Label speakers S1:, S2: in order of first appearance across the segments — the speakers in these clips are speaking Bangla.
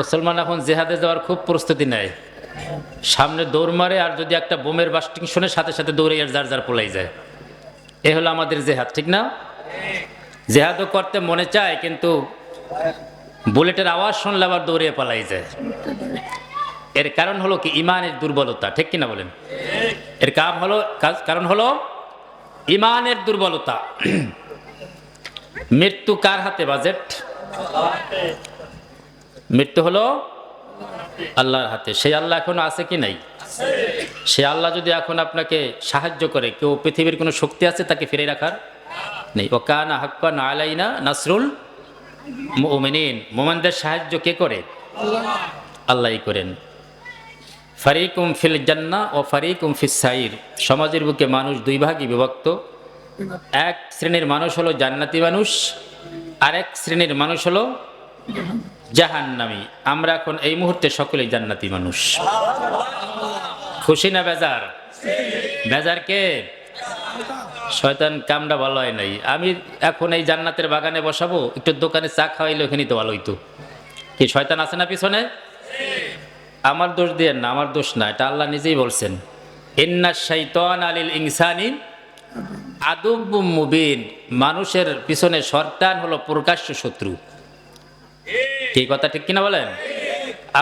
S1: মুসলমান এখন জেহাদে যাওয়ার খুব প্রস্তুতি নেয়। সামনে দৌড় মারে আর যদি একটা বোমের বাস্টিং শোনে সাথে সাথে দৌড়ে আর যার যার পোলাই যায়। এ হলো আমাদের জেহাদ, ঠিক না? জেহাদও করতে মনে চায়, কিন্তু বুলেটের আওয়াজ শুনলে আবার দৌড়িয়ে পালাই যায়। এর কারণ হলো কি? ইমানের দুর্বলতা, ঠিক কিনা বলেন? এর কাম হলো কারণ হলো ইমানের দুর্বলতা। মৃত্যু কার হাতে? বাজেট? মৃত্যু হলো আল্লাহর হাতে। সেই আল্লাহ এখনও আছে কি নাই? সে আল্লাহ যদি এখন আপনাকে সাহায্য করে, কেউ পৃথিবীর কোনো শক্তি আছে তাকে ফিরে রাখার? নেই। ও কানা হাক্কান আলাইনা নাসরুল মোমেনিন। মোমেনদের সাহায্য কে করে? আল্লাহই করেন। ফারিকুম ফিল জান্না ও ফারিকুম ফিস সাইর। সমাজের বুকে মানুষ দুই ভাগই বিভক্ত। এক শ্রেণির মানুষ হলো জান্নাতি মানুষ, আরেক শ্রেণির মানুষ হলো জাহান্নামি। আমরা এখন এই মুহূর্তে সকলেই জান্নাতি মানুষ। খুশি না বেজার? বেজার কে? শয়তান কামটা ভালো হয় নাই। আমি এখন এই জান্নাতের বাগানে বসাবো, একটু দোকানে চা খাওয়াইলে ওখানেই তো ভালো হইতো। কি শয়তান আছে না পিছনে? আমার দোষ দিয়ে না, আমার দোষ না, এটা আল্লাহ নিজেই বলছেন। ইন্না শাইতান আলিল ইনসানি আদব মুবিন। মানুষের পিছনে শয়তান হলো প্রকাশ্য শত্রু। কি কথা ঠিক কিনা বলেন?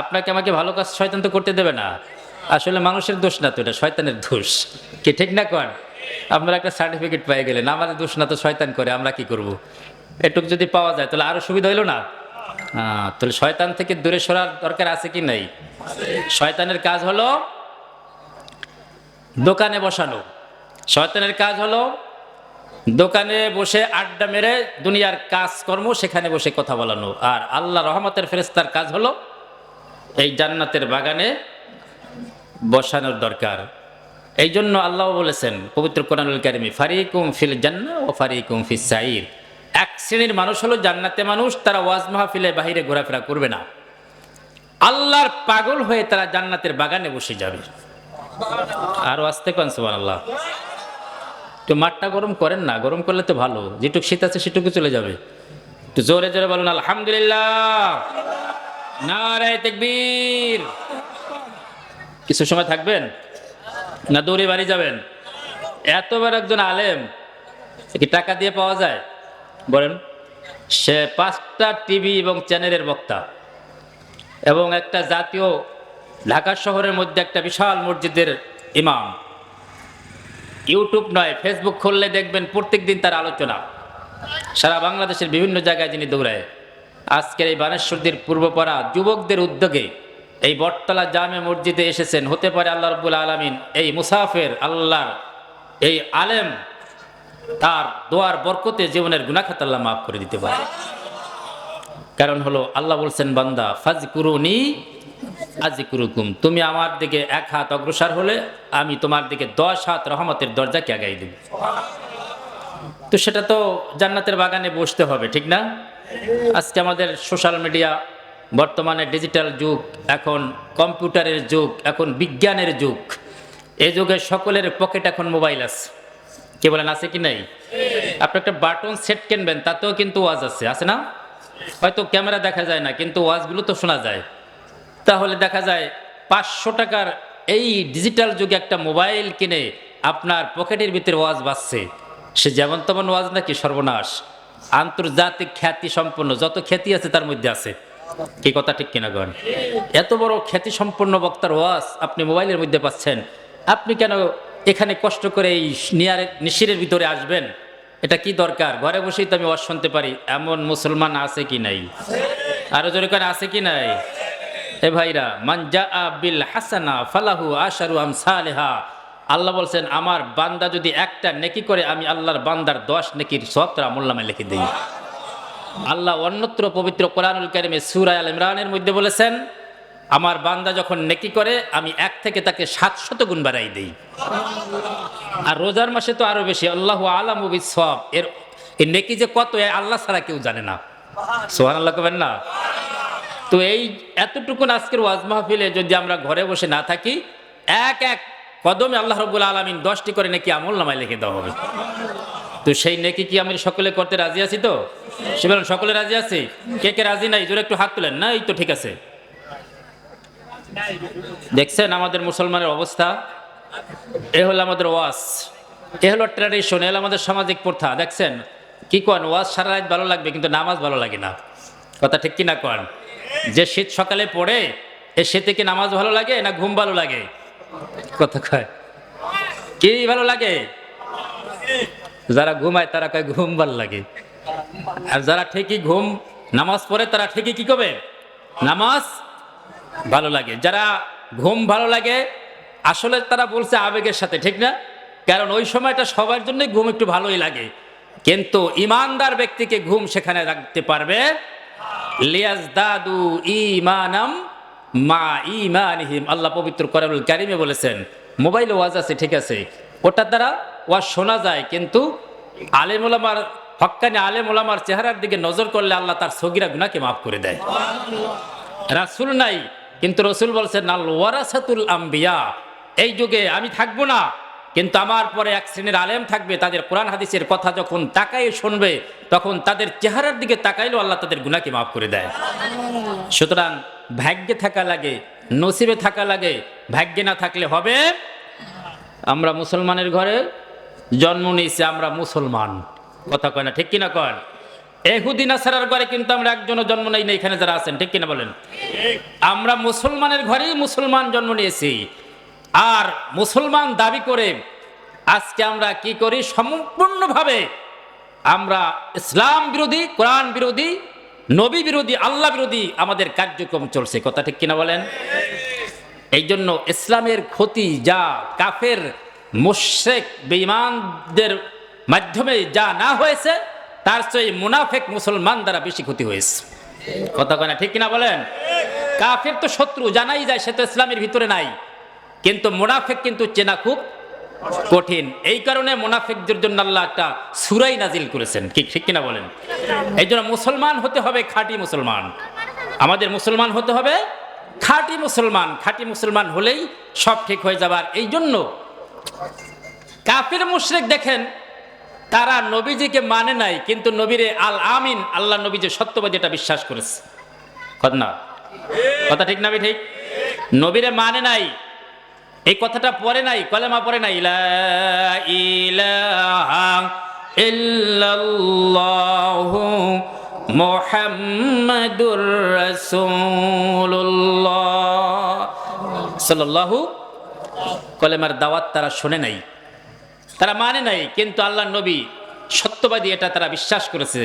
S1: আপনাকে আমাকে ভালো কাজ শয়তান তো করতে দেবে না। আসলে মানুষের দোষ না তো এটা, শয়তানের দোষ। কি ঠিক না কন? আপনারা একটা সার্টিফিকেট পেয়ে গেলেন, আমাদের দোষ না তো শয়তান করে, আমরা কি করব। এটুক যদি পাওয়া যায়, তাহলে আরও সুবিধা হইল না? তাহলে শয়তান থেকে দূরে সরার দরকার আছে কি নাই? শয়তানের কাজ হলো দোকানে বসানো। শয়তানের কাজ হলো দোকানে বসে আড্ডা মেরে দুনিয়ার কাজকর্ম সেখানে বসে কথা বলানো। আর আল্লাহ রহমতের ফেরেস্তার কাজ হলো এই জান্নাতের বাগানে বসানোর দরকার। এই জন্য আল্লাহ বলেছেন, পবিত্র কোরআনুল কারিমি, ফারিকুম ফিল জান্না ও ফারিকুম ফিস সাইর। এক শ্রেণির মানুষ হলো জান্নাতে মানুষ, তারা ওয়াজ মাহফিলে বাহিরে ঘোরাফেরা করবে না। আল্লাহর পাগল হয়ে তারা জান্নাতের বাগানে বসে যাবে। আরও আসতে পান সুবান আল্লাহ একটু মাঠটা গরম করেন না, গরম করলে তো ভালো। যেটুকু শীত আছে সেটুকু চলে যাবে। একটু জোরে জোরে বলুন, আলহামদুলিল্লাহ। নারায় তেকবীর। কিছু সময় থাকবেন? না দৌড়ে বাড়ি যাবেন? এতবার একজন আলেম কি টাকা দিয়ে পাওয়া যায়? বলেন, সে পাঁচটা টিভি এবং চ্যানেলের বক্তা এবং একটা জাতীয় ঢাকা শহরের মধ্যে একটা বিশাল মসজিদের ইমাম। ইউটিউব নয় ফেসবুক খুললে দেখবেন প্রত্যেক দিন তার আলোচনা। সারা বাংলাদেশের বিভিন্ন জায়গায় যিনি দৌড়ায়। আজকের এই বানেশ্বরদের পূর্বপাড়া যুবকদের উদ্যোগে এই বটতলা জামে মসজিদে এসেছেন, হতে পারে আল্লাহ রব্বুল আলমিন, এই মুসাফের আল্লাহর এই আলেম, তার দোয়ার বরকতে জীবনের গুনাখাত আল্লাহ মাফ করে দিতে পারে। কারণ হলো আল্লাহ বলছেন, বান্দা ফাজ কুরুনি আজি কুরুকুম তুমি আমার দিকে এক হাত অগ্রসর হলে আমি তোমার দিকে দশ হাত রহমতের দরজাকে আগাই দেব। তো সেটা তো জান্নাতের বাগানে বসতে হবে, ঠিক না? আজকে আমাদের সোশ্যাল মিডিয়া, বর্তমানে ডিজিটাল যুগ, এখন কম্পিউটারের যুগ, এখন বিজ্ঞানের যুগ। এই যুগে সকলের পকেট এখন মোবাইল আছে। কে বলেন, আছে কি নাই? আপনি একটা বাটন সেট কিনবেন, তাতেও কিন্তু ওয়াজ আছে আছে না? হয়তো ক্যামেরা দেখা যায় না, কিন্তু ওয়াজগুলো তো শোনা যায়। তাহলে দেখা যায় পাঁচশো টাকার এই ডিজিটাল যুগে একটা মোবাইল কিনে আপনার পকেটের ভিতরে ওয়াজ বাজছে। সে যেমন তেমন ওয়াজ নাকি সর্বনাশ। আন্তর্জাতিক খ্যাতি সম্পন্ন, যত খ্যাতি আছে তার মধ্যে আছে। কি কথা ঠিক কিনা গণ এত বড় খ্যাতি সম্পন্ন বক্তার ওয়াজ আপনি মোবাইলের মধ্যে পাচ্ছেন। আপনি কেন এখানে কষ্ট করে এই নিয়ারে, নিশিরের ভিতরে আসবেন? এটা কি দরকার? ঘরে বসেই তো আমি ওয়াজ শুনতে পারি। এমন মুসলমান আছে কি নাই? আরও জোরে করে আছে কি নাই? এ ভাইরা মানজা বিল হাসানা ফালাহু আশারু আম সালেহা আল্লাহ বলছেন, আমার বান্দা যদি একটা নেকি করে, আমি আল্লাহর বান্দার দশ নেকির সত্তর আমুল্লামে লিখে দিই। আল্লাহ অন্যত্র পবিত্র কোরআনুল কারিমে সুরায় আল ইমরানের মধ্যে বলেছেন, আমার বান্দা যখন নেকি করে, আমি এক থেকে তাকে সাতশত গুণ বাড়াই দিই। আর রোজার মাসে তো আরও বেশি, আল্লাহ আলাম সব এর নেকি যে কত আল্লাহ ছাড়া কেউ জানে না। সোহান আল্লাহ কবেন না? তো এই এতটুকুন আজকের ওয়াজ মাহফিলে যদি আমরা ঘরে বসে না থাকি, এক এক কদমে আল্লাহ রব্বুল আলমিন দশটি করে নাকি আমল নামায় লিখে দেওয়া হবে। তো সেই নেকি কি আমি সকলে করতে রাজি আছি তো? সে বলেন, সকলে রাজি আছি? কে কে রাজি নাই? জোরে একটু হাত তুলেন। না, এই তো ঠিক আছে। দেখছেন আমাদের মুসলমানের অবস্থা? এ হলো আমাদের ওয়াজ। এ হলো ট্র্যাডিশন এ হলো আমাদের সামাজিক প্রথা। দেখছেন? কি কন? ওয়াজ সারা রাত ভালো লাগবে, কিন্তু নামাজ ভালো লাগে না। কথা ঠিক কি না কন? যে শীত সকালে পড়ে, এ শীতে কি নামাজ ভালো লাগে না ঘুম ভালো লাগে? কথা কয়। কি ভালো লাগে? যারা ঘুমায় তারা কয় ঘুম ভালো লাগে। আর যারা ঠিকই ঘুম, নামাজ পড়ে তারা ঠিকই কি করবে? নামাজ ভালো লাগে। যারা ঘুম ভালো লাগে, আসলে তারা বলছে আবেগের সাথে, ঠিক না? কারণ ওই সময়টা সবার জন্যই ঘুম একটু ভালোই লাগে। কিন্তু ইমানদার ব্যক্তিকে ঘুম সেখানে রাখতে পারবে লিয়াজ দাদু ইমানাম মা ইমানিহিম আল্লাহ পবিত্র করাবুল কারিমে বলেছেন, মোবাইল ওয়াজ আছে, ঠিক আছে, ওটার দ্বারা ওয়াজ শোনা যায়, কিন্তু আলেম ওলামার হক্কানি আলেম ওলামার চেহারার দিকে নজর করলে আল্লাহ তার সগিরা গুনাকে মাফ করে দেয়। রাসুল নাই, কিন্তু রসুল বলছেন, আল ওয়ারাসাতুল আম্বিয়া, এই যুগে আমি থাকব না। কিন্তু আমার পরে এক শ্রেণির আলেম থাকবে তাদের কোরআন হাদিসের কথা যখন তাকাই শুনবে তখন তাদের চেহারার দিকে তাকাইলেও আল্লাহ তাদের গুনাকে মাফ করে দেয়। সুতরাং ভাগ্যে থাকা লাগে নসিবে থাকা লাগে ভাগ্যে না থাকলে হবে? আমরা মুসলমানের ঘরে জন্ম নিয়েছি আমরা মুসলমান। কথা কয় না ঠিক কিনা কন এহুদি নাসারার ঘরে কিন্তু আমরা একজনও জন্ম নেই না এখানে যারা আছেন ঠিক কিনা বলেন? আমরা মুসলমানের ঘরেই মুসলমান জন্ম নিয়েছি। আর মুসলমান দাবি করে আজকে আমরা কি করি? সম্পূর্ণভাবে আমরা ইসলাম বিরোধী, কোরআন বিরোধী, নবী বিরোধী, আল্লাহ বিরোধী আমাদের কার্যক্রম চলছে। কথা ঠিক কিনা বলেন? এই জন্য ইসলামের ক্ষতি যা কাফের মুশেক বেঈমানদের মাধ্যমে যা না হয়েছে, তার চেয়ে মুনাফেক মুসলমান দ্বারা বেশি ক্ষতি হয়েছে। কথা কয় না ঠিক কিনা বলেন? কাফের তো শত্রু, জানাই যায়, সে তো ইসলামের ভিতরে নাই। কিন্তু মুনাফেক কিন্তু চেনা খুব কঠিন। এই কারণে মুনাফেকদের জন্য আল্লাহ একটা সুরাই নাজিল করেছেন। কি, ঠিক কিনা বলেন? এই জন্য মুসলমান হতে হবে খাঁটি মুসলমান। আমাদের মুসলমান হতে হবে খাঁটি মুসলমান। খাঁটি মুসলমান হলেই সব ঠিক হয়ে যাবার এই জন্য কাফির, মুশরিক দেখেন, তারা নবীজিকে মানে নাই, কিন্তু নবীরে আল আমিন, আল্লাহ নবী যে সত্যবাদী এটা বিশ্বাস করেছে। কথা না? কথা ঠিক না ঠিক? নবীরে মানে নাই। এই কথাটা পরে নাই, কলেমা পরে নাই কলেমার দাওয়াত তারা শোনে নাই। তারা মানে নাই, কিন্তু আল্লাহ নবী সত্যবাদী এটা তারা বিশ্বাস করেছে।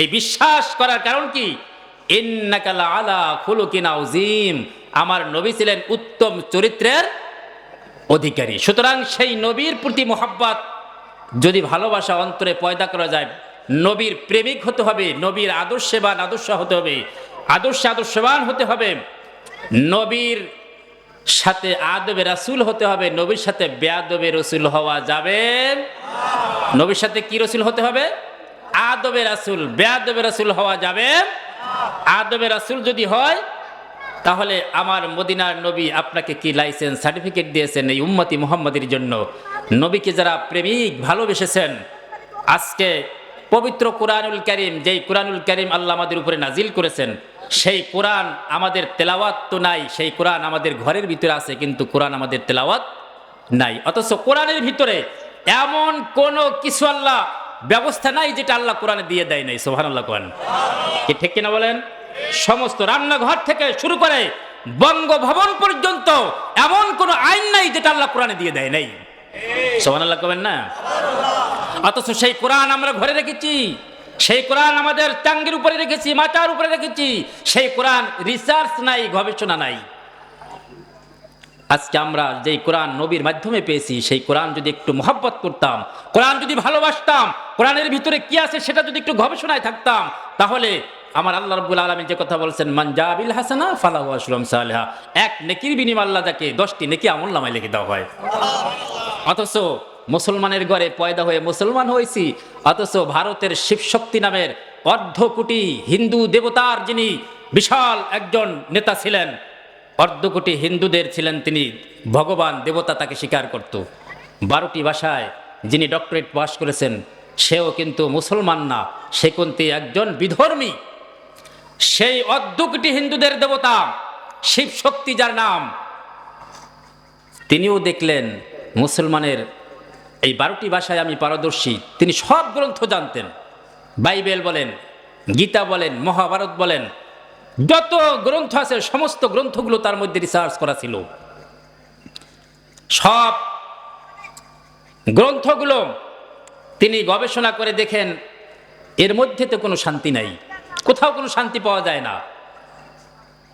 S1: এই বিশ্বাস করার কারণ কি? আলা খুলুকিন আউজিম আমার নবী ছিলেন উত্তম চরিত্রের অধিকারী। সুতরাং সেই নবীর প্রতি মোহাব্বত, যদি ভালোবাসা অন্তরে পয়দা করা যায়, নবীর প্রেমিক হতে হবে, নবীর আদর্শবান, আদর্শ হতে হবে, আদর্শ আদর্শবান হতে হবে, নবীর সাথে আদবে রাসুল হতে হবে, নবীর সাথে বেয়াদবে রসুল হওয়া যাবে নবীর সাথে কি রসুল হতে হবে? আদবে রাসুল বেয়াদবে রাসুল হওয়া যাবে আদবে রাসুল যদি হয় তাহলে আমার মদিনার নবী আপনাকে কি লাইসেন্স সার্টিফিকেট দিয়েছেন এই উম্মতি মুহাম্মাদের জন্য? নবীকে যারা প্রেমিক ভালোবেসেছেন, আজকে পবিত্র কোরআনুল করিম, যেই কোরআনুল করিম আল্লাহ আমাদের উপরে নাজিল করেছেন, সেই কোরআন আমাদের তেলাওয়াত তো নাই, সেই কোরআন আমাদের ঘরের ভিতরে আছে, কিন্তু কোরআন আমাদের তেলাওয়াত নাই। অথচ কোরআনের ভিতরে এমন কোন কিছু আল্লাহ ব্যবস্থা নাই, যেটা আল্লাহ কোরআনে দিয়ে দেয় নাই। সোহান আল্লাহ কোরআন ঠিক কিনা বলেন? সমস্ত রান্নাঘর থেকে শুরু করে বঙ্গভবন পর্যন্ত এমন কোন আইন নাই যেটা আল্লাহ কোরআনে দিয়ে দেয় নাই। সোহান আল্লাহ কবেন না? অথচ সেই কোরআন আমরা ঘরে রেখেছি, সেই কোরআন আমাদের টাঙ্গের উপরে রেখেছি, মাথার উপরে রেখেছি, সেই কোরআন রিসার্চ নাই, গবেষণা নাই। আজকে আমরা যেই কোরআন নবীর মাধ্যমে পেয়েছি, সেই কোরআন যদি একটু মহাব্বত করতাম, কোরআন যদি ভালোবাসতাম, কোরআনের ভিতরে কি আছে সেটা যদি একটু গবেষণায় থাকতাম, তাহলে আমার আল্লাহ রব্বুল আলমী যে কথা বলছেন মানজাবিল হাসানা ফালাহু আসলাম সালেহা। এক নেকির বিনিময় আল্লাহ তাকে দশটি নেকি আমল নামায় লিখে দেওয়া হয়। অথচ মুসলমানের ঘরে পয়দা হয়ে মুসলমান হয়েছি, অথচ ভারতের শিবশক্তি নামের অর্ধ কোটি হিন্দু দেবতার যিনি বিশাল একজন নেতা ছিলেন, অর্ধ কোটি হিন্দুদের ছিলেন তিনি ভগবান দেবতা তাকে স্বীকার করত। বারোটি ভাষায় যিনি ডক্টরেট পাশ করেছেন, সেও কিন্তু মুসলমান না, সে কিন্তু একজন বিধর্মী। সেই অর্ধ কোটি হিন্দুদের দেবতা, শিব শক্তি যার নাম, তিনিও দেখলেন মুসলমানের এই বারোটি ভাষায় আমি পারদর্শী। তিনি সব গ্রন্থ জানতেন। বাইবেল বলেন, গীতা বলেন, মহাভারত বলেন, যত গ্রন্থ আছে, সমস্ত গ্রন্থগুলো তার মধ্যে রিসার্চ করা ছিল। সব গ্রন্থগুলো তিনি গবেষণা করে দেখেন, এর মধ্যে তো কোনো শান্তি নাই। কোথাও কোনো শান্তি পাওয়া যায় না।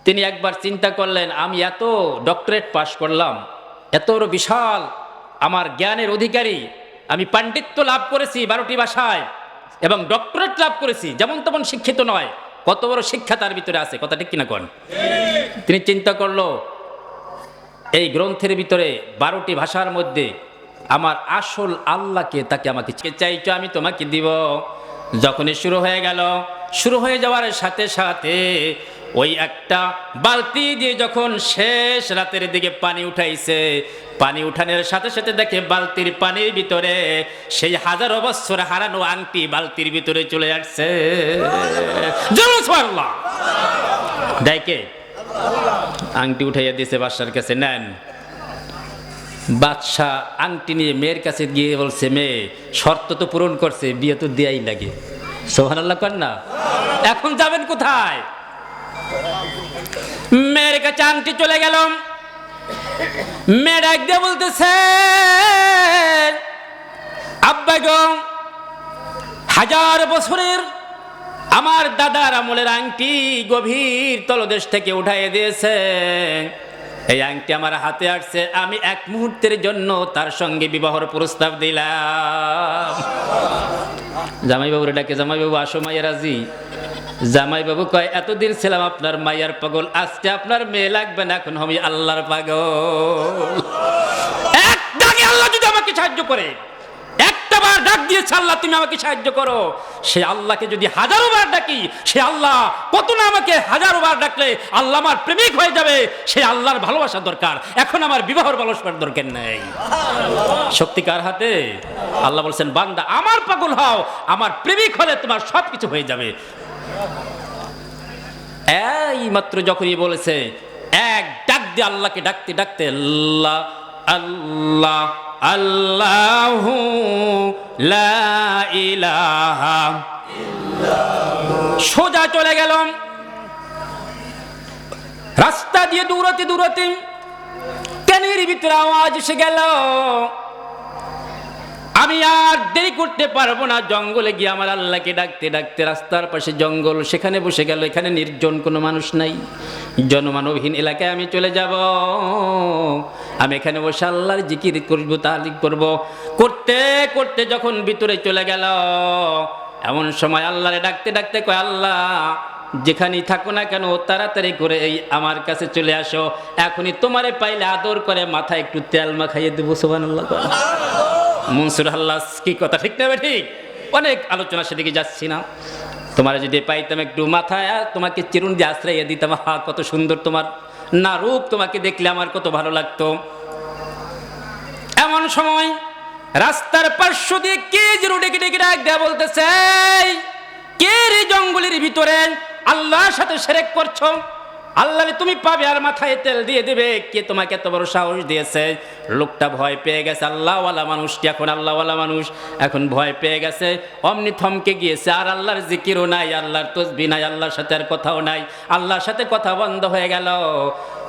S1: তিনি একবার চিন্তা করলেন, আমি এত ডক্টরেট পাশ করলাম, এত বড় বিশাল আমার জ্ঞানের অধিকারী, আমি পাণ্ডিত্য লাভ করেছি বারোটি ভাষায় এবং ডক্টরেট লাভ করেছি, যেমন তেমন শিক্ষিত নয়, কত বড় শিক্ষা তার ভিতরে আছে কথা ঠিক কিনা কন? তিনি চিন্তা করল, এই গ্রন্থের ভিতরে বারোটি ভাষার মধ্যে আমার আসল আল্লাহকে তাকে আমাকে চাইছো আমি তোমাকে দিব। যখনই শুরু হয়ে গেল শুরু হয়ে যাওয়ার সাথে সাথে ওই একটা বালতি দিয়ে যখন শেষ রাতের দিকে পানি উঠাইছে, পানি উঠানোর সাথে সাথে দেখে বালতির পানির ভিতরে সেই হাজার বছর হারানো আংটি বালতির ভিতরে চলে আসছে। কে? আংটি উঠাইয়া দিয়েছে বাদশার কাছে, নেন। বাদশাহ আংটি নিয়ে মেয়ের কাছে গিয়ে বলছে, মেয়ে, শর্ত তো পূরণ করছে, বিয়ে তো দেয়াই লাগে। সোহান আল্লাহ না। এখন যাবেন কোথায়? মেয়ের কাছে আংটি চলে গেল মেয়ে ডাক দিয়ে বলতেছে, আব্বা গো, হাজার বছরের আমার দাদার আমলের আংটি গভীর তলদেশ থেকে উঠাই দিয়েছে। এই আংটি আমার হাতে আসছে, আমি এক মুহূর্তের জন্য তার সঙ্গে বিবাহর প্রস্তাব দিলাম। জামাইবাবুর ডাকে, জামাইবাবু, আসো মাইয়া রাজি জামাইবাবু কয়, এতদিন ছিলাম আপনার মাইয়ার পাগল, আজকে আপনার মেয়ে লাগবে না, এখন আমি আল্লাহর পাগল। আল্লাহ যদি আমাকে সাহায্য করে একটা বার ডাক দিয়েছে, আল্লাহ, তুমি আমাকে সাহায্য করো। সে আল্লাহকে যদি হাজারো বার ডাকি, সে আল্লাহ কত না আমাকে হাজারো বার ডাকলে আল্লাহ আমার প্রেমিক হয়ে যাবে। সে আল্লাহর ভালোবাসা দরকার। এখন আমার বিবাহর ভালোবাসার দরকার নেই। শক্তি কার হাতে? আল্লাহ বলছেন, বান্দা, আমার পাগল হও। আমার প্রেমিক হলে তোমার সব কিছু হয়ে যাবে। এই মাত্র যখনই বলেছে, এক ডাক দিয়ে আল্লাহকে ডাকতে ডাকতে, আল্লাহ আল্লাহ আল্লাহ লা সোজা চলে গেলাম। রাস্তা দিয়ে দৌড়াতে দৌড়াতে কানের ভিতরে আওয়াজ এসে গেল। আমি আর দেরি করতে পারব না, জঙ্গলে গিয়ে আমার আল্লাহকে ডাকতে ডাকতে রাস্তার পাশে জঙ্গল, সেখানে বসে গেল, এখানে নির্জন কোনো মানুষ নাই। জনমানবহীন এলাকায় আমি চলে যাব। আমি এখানে বসে আল্লাহর জিকির করব তালিক করব। করতে করতে যখন ভিতরে চলে গেল, এমন সময় আল্লাহরে ডাকতে ডাকতে কয়, আল্লাহ, যেখানেই থাকো না কেন, তাড়াতাড়ি করে এই আমার কাছে চলে আসো। এখনই তোমারে পাইলে আদর করে মাথায় একটু তেল মাখাইয়ে দেবো সোহান আল্লাহ মনসুর আল্লাহ, কি কথা, ঠিক না ঠিক? অনেক আলোচনা সেদিকে যাচ্ছি না। তোমার যদি পাইতাম একটু মাথায় তোমাকে চিরুন দিয়ে আশ্রয় দিতাম। হা কত সুন্দর তোমার। না রূপ তোমাকে দেখলে আমার কত ভালো লাগতো। এমন সময় রাস্তার পার্শ্ব দিয়ে কে যেন ডেকে ডেকে ডাক দেয়া বলতেছে "এই, কে রে জঙ্গলের ভিতরে? আল্লাহর সাথে সেরেক করছ? আল্লাহরে তুমি পাবে আর মাথায় তেল দিয়ে দেবে। কে তোমাকে এত বড় সাহস দিয়েছে? লোকটা ভয় পেয়ে গেছে, আল্লাহওয়ালা মানুষটি এখন আল্লাহওয়ালা মানুষ। এখন ভয় পেয়ে গেছে। অমনি থমকে গিয়েছে, আর আল্লাহর জিকিরও নাই, আল্লাহর তসবি নাই, আল্লাহর সাথে আর কথাও নাই, আল্লাহর সাথে কথা বন্ধ হয়ে গেল।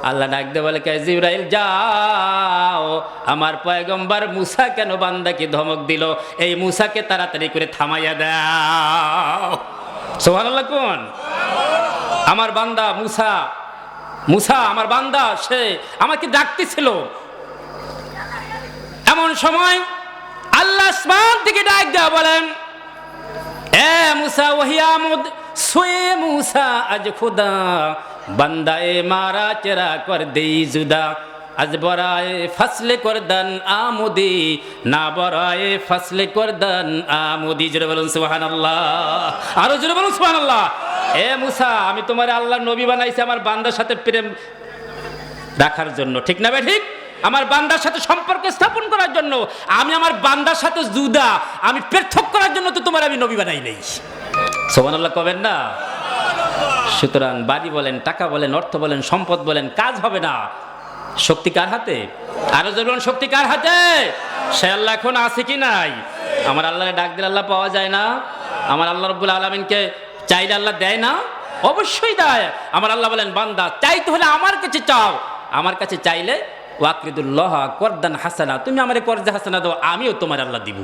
S1: আল্লাহ ডাক দে বলে, কে জিব্রাইল, যাও। আমার পয়গম্বর মুসা কেন বান্দাকে ধমক দিল? এই মুসাকে তাড়াতাড়ি করে থামাইয়া দাও। সোহান আল্লাহ কোন? আমার বান্দা মুসা মুসা আমার বান্দা, সে আমাকে ডাকতেছিল। এমন সময় আল্লাহ আসমান থেকে ডাক দেওয়া বলেন, এ মুসা ওহিয়ামুদ সোয়ে মুসা আজ খুদা বান্দা এ মারা চেরা কর দেই জুদা। আজ বরায়ে ফাসলে কর দান আমুদি, না বরায়ে ফাসলে কর দান আমুদি। জোরে বলুন সুবহান আল্লাহ আরও জোরে বলুন সুবহান আল্লাহ এ মুসা, আমি তোমার আল্লাহ নবী বানাইছি আমার বান্দার সাথে প্রেম রাখার জন্য। ঠিক না ভাই, ঠিক? আমার বান্দার সাথে সম্পর্ক স্থাপন করার জন্য। আমি আমার বান্দার সাথে জুদা আমি পৃথক করার জন্য তো তোমার আমি নবী বানাই নেই। সোমান আল্লাহ কবেন না? সুতরাং বাড়ি বলেন, টাকা বলেন, অর্থ বলেন, সম্পদ বলেন, কাজ হবে না। শক্তি কার হাতে? আরও যেমন শক্তি কার হাতে? সে আল্লাহ এখন আছে কি নাই? আমার আল্লাহরে ডাক দিলে আল্লাহ পাওয়া যায় না। আমার আল্লাহ রব্বুল আলমিনকে চাইলে আল্লাহ দেয় না। অবশ্যই দেয়। আমার আল্লাহ বলেন, বান্দা, চাইতে হলে আমার কাছে চাও। আমার কাছে চাইলে, ওয়াকরিদুল্লাহ করদান হাসানা, তুমি আমার করজা হাসানা দাও, আমিও তোমার আল্লাহ দিব।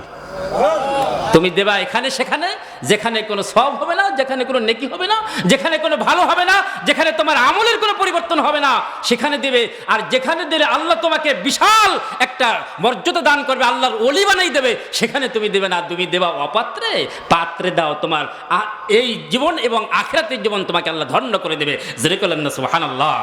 S1: তুমি দেবা এখানে, সেখানে যেখানে কোনো সব হবে না, যেখানে কোনো নেকি হবে না, যেখানে কোনো ভালো হবে না, যেখানে তোমার আমলের কোনো পরিবর্তন হবে না, সেখানে দেবে। আর যেখানে দিলে আল্লাহ তোমাকে বিশাল একটা মর্যাদা দান করবে, আল্লাহর অলি বানাই দেবে, সেখানে তুমি দেবে না। তুমি দেবা অপাত্রে, পাত্রে দাও তোমার এই জীবন এবং আখেরাতের জীবন তোমাকে আল্লাহ ধন্য করে দেবে। যেরকম সুহান আল্লাহ